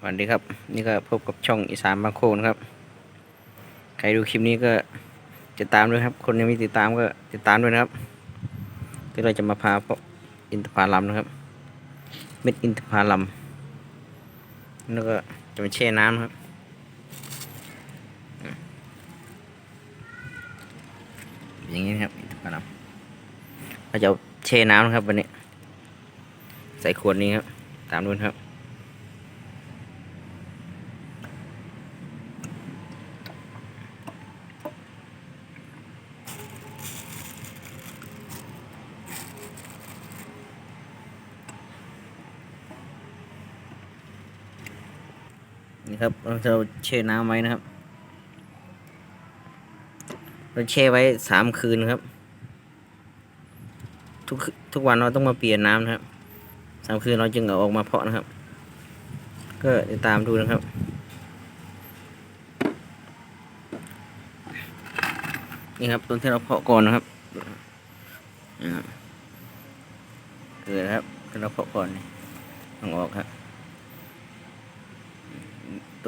สวัสดีครับ นี่ก็พบกับช่องอีสานบางโคนครับ ใครดูคลิปนี้ก็ติดตามด้วยครับ คนยังไม่ติดตามก็ติดตามด้วยนะครับที่เราจะมาพาพบอินทผลัมนะครับ เม็ดอินทผลัมแล้วก็จะมาแช่น้ำครับอย่างนี้นครับอินทผลัมเราจะแช่น้ำนะครับวันนี้ ใส่ขวดนี้ครับ ตามด้วยครับ นี่ครับเราจะแช่น้ำไว้นะครับ เราแช่ไว้สามคืนครับ ทุกทุกวันเราต้องมาเปลี่ยนน้ำนะครับสามคืนเราจึงเอาออกมาเพาะนะครับ ก็ติดตามดูนะครับนี่ครับต้นที่เราเพาะก่อนนะครับครับเกิดนะครับที่เราเพาะก่อนนี่ต้องออกครับ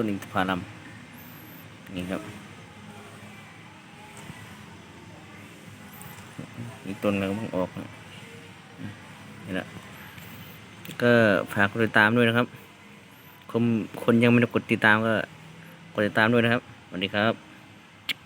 ต้นอินทผลัมนี่ครับอีกต้นหนึงเพิ่งออกนะนี่แหละก็ฝากกดติดตามด้วยนะครับคนคนยังไม่ได้กดติดตามก็กดติดตามด้วยนะครับสวัสดีครับ